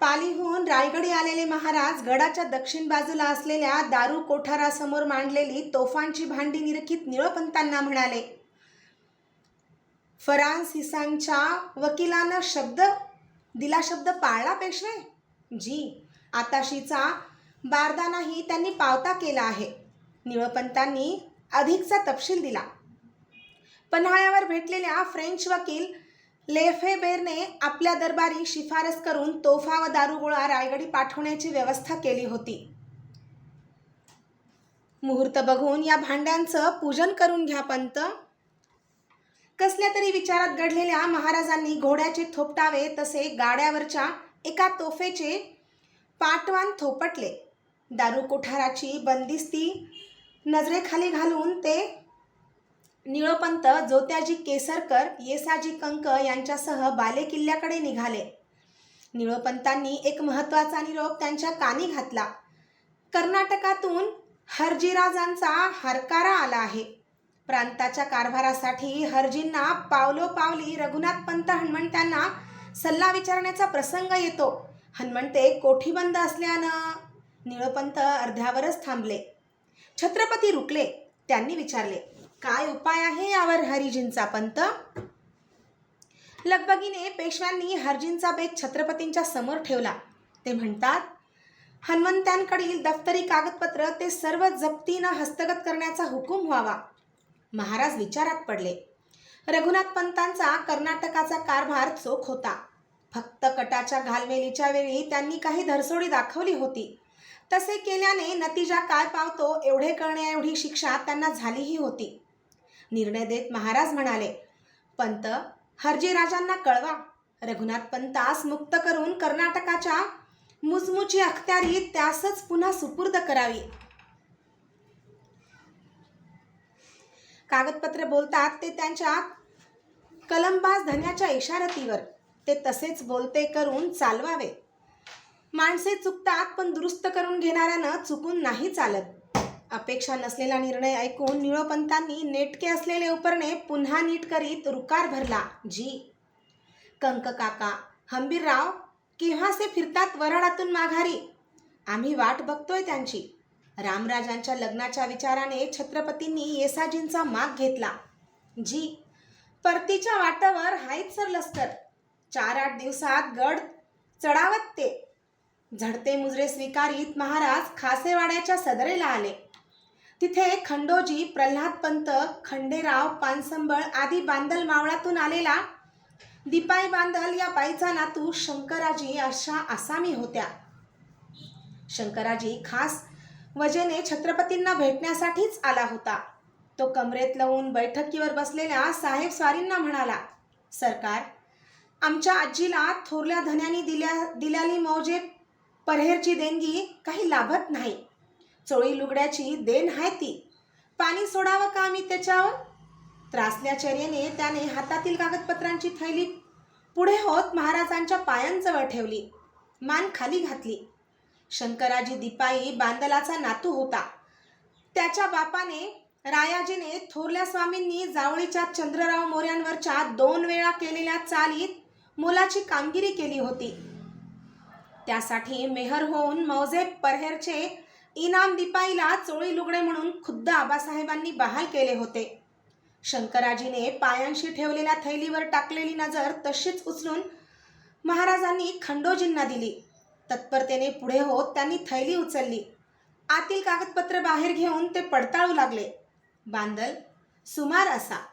पालीहून रायगडी आलेले महाराज गडाच्या दक्षिण बाजूला असलेल्या दारू कोठारासमोर मांडलेली तोफांची भांडी निरखित निळपंतांना म्हणाले. फरान हिसांच्या वकिलानं शब्द दिला शब्द पाळला पेशवे? जी आताशीचा बारदानाही त्यांनी पावता केला आहे. निळपंतांनी अधिकचा तपशील दिला. पन्हाळ्यावर भेटलेल्या फ्रेंच वकील लेफेबेरने आपल्या दरबारी शिफारस करून तोफा व दारुगोळा रायगडी पाठवण्याची व्यवस्था केली होती. मुहूर्त बघून या भांड्यांचं पूजन करून घ्या पंत. कसल्या तरी विचारात घडलेल्या महाराजांनी घोड्याचे थोपटावे तसे गाड्यावरच्या एका तोफेचे पाटवान थोपटले. दारू कोठाराची बंदिस्ती नजरेखाली घालून ते निळोपंत जोत्याजी केसरकर येसाजी कंक यांच्यासह बालेकिल्ल्याकडे निघाले. निळोपंतांनी एक महत्त्वाचा निरोप त्यांच्या कानी घातला. कर्नाटकातून हरजीराजांचा हरकारा आला आहे. प्रांताच्या कारभारासाठी हरजींना पावलोपावली रघुनाथ पंत हनुमंतांना सल्ला विचारण्याचा प्रसंग येतो. हनुमंते कोठीबंद असल्यानं निळपंत अर्ध्यावरच थांबले. छत्रपती रुकले त्यांनी विचारले. काय उपाय आहे यावर हरिजींचा पंत? लगबगीने पेशव्यांनी हरजींचा बेग छत्रपतींच्या समोर ठेवला. ते म्हणतात हनुमंत्यांकडील दफ्तरी कागदपत्र ते सर्व जप्तीनं हस्तगत करण्याचा हुकूम व्हावा. महाराज विचारात पडले. रघुनाथ पंतांचा कर्नाटकाचा कारभार चोख होता. फक्त कटाच्या घालमेलीच्या वेळी त्यांनी काही धरसोडी दाखवली होती. तसे केल्याने नतीजा काय पावतो एवढे करण्याएवढी शिक्षा त्यांना झालीही होती. निर्णय देत महाराज म्हणाले पंत हरजीराजांना कळवा. रघुनाथ पंतास मुक्त करून कर्नाटकाच्या मुजमुची अखत्यारी त्यासच पुन्हा सुपूर्द करावी. कागदपत्र बोलतात ते त्यांच्या कलमबाज धन्याच्या इशारतीवर. ते तसेच बोलते करून चालवावे. माणसे चुकतात पण दुरुस्त करून घेणाऱ्यानं चुकून नाही चालत. अपेक्षा नसलेला निर्णय ऐकून निळोपंतांनी नेटके असलेले उपरणे पुन्हा नीट करीत रुकार भरला. जी. कंक काका हंबीरराव केव्हासे फिरतात वराडातून माघारी? आम्ही वाट बघतोय त्यांची. रामराजांच्या लग्नाच्या विचाराने छत्रपतींनी येसाजींचा माग घेतला. जी. परतीच्या वाटावर हायत सर लष्कर चार आठ दिवसात गड चढावत ते. झडते मुजरे स्वीकारीत महाराज खासेवाड्याच्या सदरेला आले. तिथे खंडोजी प्रल्हाद पंत खंडेराव पानसंबळ आदी बांदल मावळातून आलेला दिपाई बांदल या बाईचा नातू शंकराजी अशा आसामी होत्या. शंकराजी खास वजेने छत्रपतींना भेटण्यासाठीच आला होता. तो कमरेत लावून बैठकीवर बसलेल्या साहेब स्वारींना म्हणाला सरकार आमच्या आजीला थोरल्या धन्यानी दिल्या दिल्याली मौजे परहेरची देणगी काही लाभत नाही. चोळी लुगड्याची देण आहे ती. पाणी सोडावं का आम्ही त्याच्यावर? त्रासल्या चर्येने त्याने हातातील कागदपत्रांची थैली पुढे होत महाराजांच्या पायांजवळ ठेवली. मान खाली घातली. शंकराजी दिपाई बांदलाचा नातू होता. त्याच्या बापाने रायाजीने थोरल्या स्वामींनी जावळीच्या चंद्रराव मोऱ्यांवरच्या दोन वेळा केलेल्या चालीत मोलाची कामगिरी केली होती. त्यासाठी मेहर होऊन मौजे परहेरचे इनाम दिपाईला चोळी लुगडे म्हणून खुद्द आबासाहेबांनी बहाल केले होते. शंकराजीने पायांशी ठेवलेल्या थैलीवर टाकलेली नजर तशीच उचलून महाराजांनी खंडोजींना दिली. तत्परतेने पुढे होत त्यांनी थैली उचलली. आतील कागदपत्र बाहेर घेऊन ते पडताळू लागले. बांदल सुमार असा.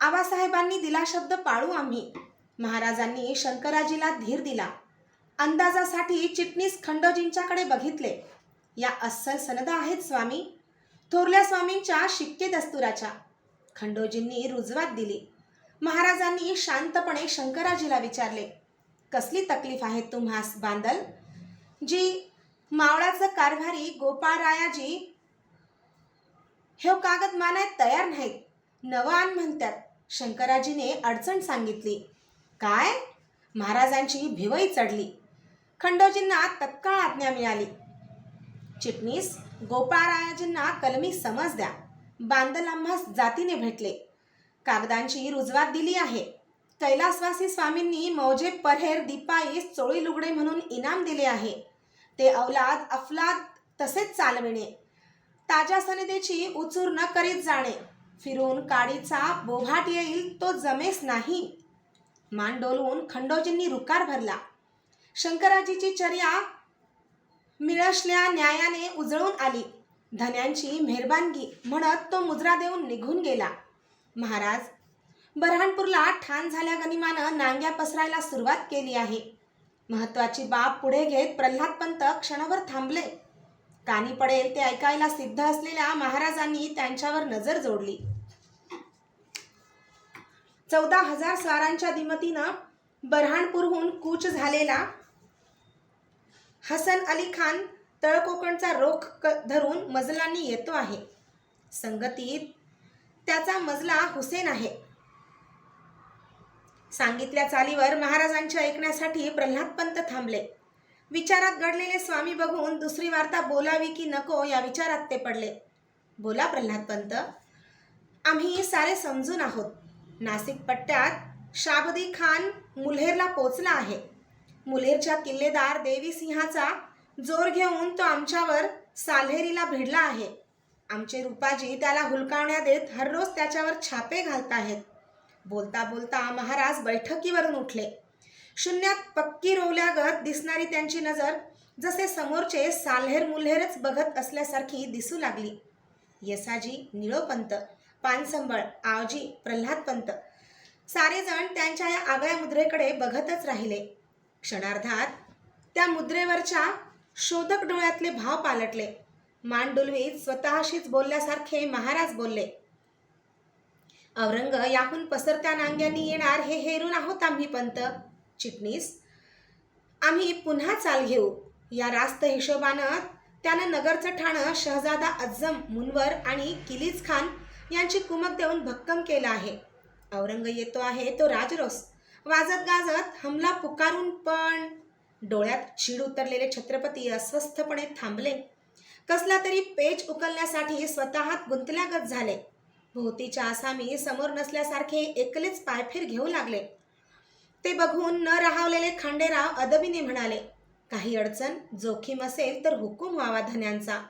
आबासाहेबांनी दिला शब्द पाळू आम्ही. महाराजांनी शंकराजीला धीर दिला. अंदाजासाठी चिटणीस खंडोजींच्याकडे बघितले. या अस्सल सनदा आहेत स्वामी. थोरल्या स्वामींच्या शिक्के दस्तुराच्या. खंडोजींनी रुजवात दिली. महाराजांनी शांतपणे शंकराजीला विचारले कसली तकलीफ आहे तुम्हास बांधल जी मावळाचं कारभारी गोपाळरायाजी हे कागद मानायत तयार नाहीत नवान म्हणतात शंकराजीने अडचण सांगितली. काय महाराजांची भिवई चढली. खंडोजींना तत्काळ आज्ञा मिळाली. चिटणीस गोपाळरायाजींना कलमी समज द्या. बांदलाम्हास जातीने भेटले. कागदांची रुजवात दिली आहे. कैलासवासी स्वामींनी मौजे परहेर दीपाईस चोळी लुगडे म्हणून इनाम दिले आहे. ते अवलाद अफलाद तसेच चालविणे. ताज्या सनदेची उचूर न करीत जाणे. फिरून काडीचा बोभाट येईल तो जमेस नाही. मान डोलवून खंडोजींनी रुकार भरला. शंकराजीची चर्या मिळसल्या न्यायाने उजळून आली. धन्यांची मेहरबानगी म्हणत तो मुजरा देऊन निघून गेला. महाराज बऱ्हाणपूरला ठाण झाल्या गनिमानं नांग्या पसरायला सुरुवात केली आहे. महत्वाची बाब पुढे घेत प्रल्हाद पंत क्षणभर थांबले. कानी पडेल ते ऐकायला सिद्ध असलेल्या महाराजांनी त्यांच्यावर नजर जोडली. चौदा हजार स्वारांच्या दिमतीनं बऱ्हाणपूरहून कूच झालेला हसन अली खान तळकोकणचा रोख क धरून मजलांनी येतो आहे. संगतीत त्याचा मजला हुसेन आहे. सांगितल्या चालीवर महाराजांच्या ऐकण्यासाठी प्रल्हाद पंत थांबले. विचारात घडलेले स्वामी बघून दुसरी वार्ता बोलावी की नको या विचारात ते पडले. बोला प्रल्हाद पंत आम्ही सारे समजून आहोत. नाशिक पट्ट्यात शाबदी खान मुल्हेरला पोचला आहे. मुलेरच्या किल्लेदार देवी सिंहाचा जोर घेऊन तो आमच्यावर साल्हेरीला भिडला आहे. आमचे रूपाजी त्याला हुलकावण्या देत हररोज त्याच्यावर छापे घालत आहेत. बोलता बोलता महाराज बैठकीवरून उठले. शून्यात पक्की रोवल्यागत दिसणारी त्यांची नजर जसे समोरचे साल्हेर मुल्हेरच बघत असल्यासारखी दिसू लागली. यसाजी निळोपंत पानसंबळ आवजी प्रल्हादपंत सारेजण त्यांच्या या आगळ्या मुद्रेकडे बघतच राहिले. क्षणार्धात त्या मुद्रेवरच्या शोधक डोळ्यातले भाव पालटले. मान डुलवीत स्वतःशीच बोलल्यासारखे महाराज बोलले औरंग याहून पसरत्या नांग्यांनी येणार हे हेरून आहोत आम्ही पंत. चिटणीस आम्ही पुन्हा चाल घेऊ. या रास्त हिशोबानं त्यानं नगरचं ठाणं शहजादा अज्जम मुनवर आणि किलीज खान यांची कुमक देऊन भक्कम केलं आहे. औरंग येतो आहे तो राजरोस. वाजत गाजत हमला पुकारून पण डोळ्यात चीड उतरलेले छत्रपती अस्वस्थपणे थांबले. कसला तरी पेच उकलण्यासाठी स्वतःत गुंतल्यागत झाले. भोवतीच्या आसामी समोर नसल्यासारखे एकलेच पायफेर घेऊ लागले. ते बघून न राहावलेले खांडेराव अदबीने म्हणाले काही अडचण जोखीम असेल तर हुकूम व्हावा धन्यांचा.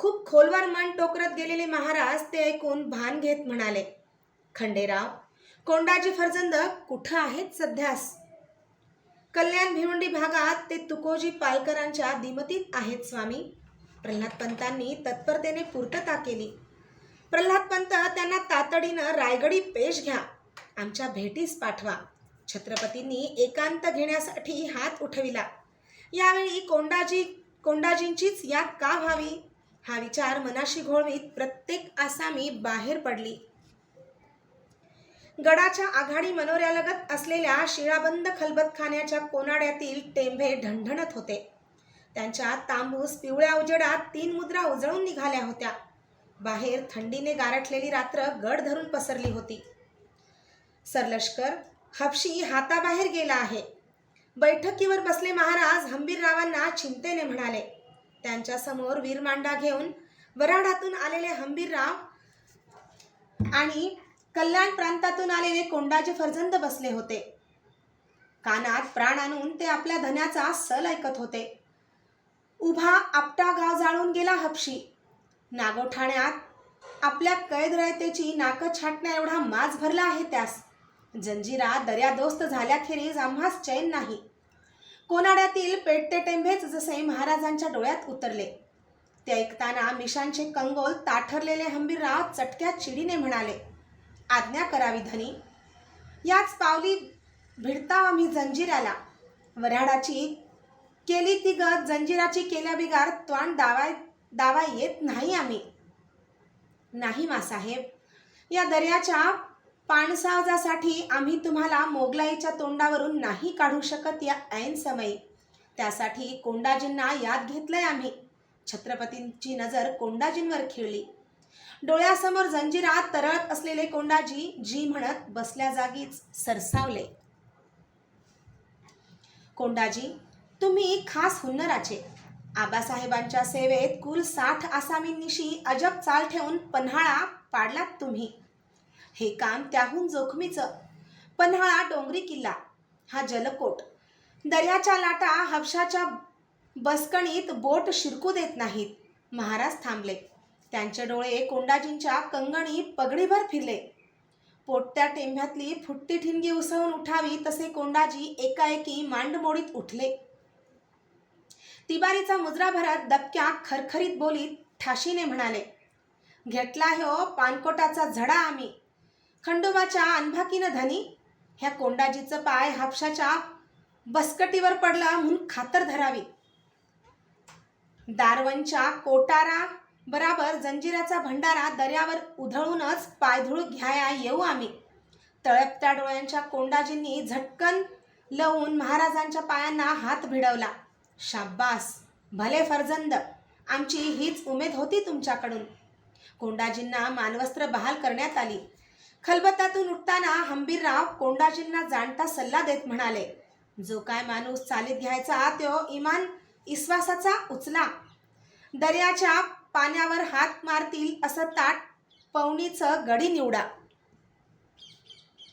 खूप खोलवर मन टोकरत गेलेले महाराज ते ऐकून भान घेत म्हणाले खंडेराव कोंडाजी फरजंद कुठं आहेत सध्यास? कल्याण भिवंडी भागात ते तुकोजी पालकरांच्या दिमतीत आहेत स्वामी. प्रल्हाद पंतांनी तत्परतेने पूर्तता केली. प्रल्हाद पंत त्यांना तातडीनं रायगडी पेश घ्या. आमच्या भेटीस पाठवा. छत्रपतींनी एकांत घेण्यासाठी हात उठविला. यावेळी कोंडाजी कोंडाजींचीच याद का व्हावी? हा विचार मनाशी घोळवीत प्रत्येक आसामी बाहेर पडली. गडाच्या आघाडी मनोऱ्यालगत असलेल्या शिळाबंद खलबतखान्याच्या कोनाड्यातील टेंभे ढणढणत होते. त्यांच्या तांबूस पिवळ्या उजेडात तीन मुद्रा उजळून निघाल्या होत्या. बाहेर थंडीने गारठलेली रात्र गड धरून पसरली होती. सरलष्कर हपशी हाताबाहेर गेला आहे. बैठकीवर बसले महाराज हंबीररावांना चिंतेने म्हणाले. त्यांच्यासमोर वीरमांडा घेऊन वराडातून आलेले हंबीरराव आणि कल्याण प्रांतातून आलेले कोंडाचे फर्जंद बसले होते. कानात प्राण आणून ते आपल्या धन्याचा सल ऐकत होते. उभा आपटा गाव जाळून गेला हपशी. नागोठाण्यात आपल्या कैद रयतेची नाकं छाटण्या एवढा माज भरला आहे त्यास. जंजिरा दर्यादोस्त झाल्याखेरीज आम्हास चैन नाही. कोनाड्यातील पेटते टेंभेच जसे महाराजांच्या डोळ्यात उतरले. ते ऐकताना मिशांचे कंगोल ताठरलेले हंबीरराव चटक्या चिडीने म्हणाले आज्ञा करावी धनी. याच पावली भिडता आम्ही जंजिराला वऱ्हाडाची केली ती गत जंजिराची केल्या बिगार त्वाण दावाय दावा येत नाही आम्ही. नाही मासाहेब या दर्याच्या पाणसावजासाठी आम्ही तुम्हाला मोगलाईच्या तोंडावरून नाही काढू शकत या ऐन समयी. त्यासाठी कोंडाजींना याद घेतलंय आम्ही. छत्रपतींची नजर कोंडाजींवर खिळली. डोळ्यासमोर जंजिरात तरळत असलेले कोंडाजी जी म्हणत बसल्या जागीच सरसावले. कोंडाजी तुम्ही खास हुन्नराचे. आबासाहेबांच्या सेवेत कुल साठ आसामींनिशी अजब चाल ठेवून पन्हाळा पाडलात तुम्ही. हे काम त्याहून जोखमीचं. पन्हाळा डोंगरी किल्ला हा जलकोट. दर्याच्या लाटा हापशाच्या बसकणीत बोट शिरकू देत नाहीत. महाराज थांबले. त्यांचे डोळे कोंडाजींच्या कंगणी पगडीभर फिरले. पोटत्या टेंभ्यातली फुटती ठिणगी उसळून उठावी तसे कोंडाजी एकाएकी मांडमोडीत उठले. तिबारीचा मुजरा भरत दबक्या खरखरीत बोलीत ठाशीने म्हणाले घेतला हो पानकोटाचा झडा आम्ही. खंडोबाच्या अनभाकीनं धनी. ह्या कोंडाजीचं पाय हापशाच्या बसकटीवर पडला म्हणून खातर धरावी. दारवनच्या कोटारा बराबर जंजिराचा भंडारा दर्यावर उधळूनच पायधूळ घ्याया येऊ आम्ही. तळपत्या डोळ्यांच्या कोंडाजींनी झटकन लवून महाराजांच्या पायांना हात भिडवला. शाब्बास भले फरजंद आमची हीच उमेद होती तुमच्याकडून. कोंडाजींना मानवस्त्र बहाल करण्यात आली. खलबत्तातून उठताना हंबीरराव कोंडाजींना जाणता सल्ला देत म्हणाले जो काय माणूस चालीत घ्यायचा तो इमान इस्वासाचा उचला. दर्याच्या पाण्यावर हात मारतील असं ताट पवनीचं गडी निवडा.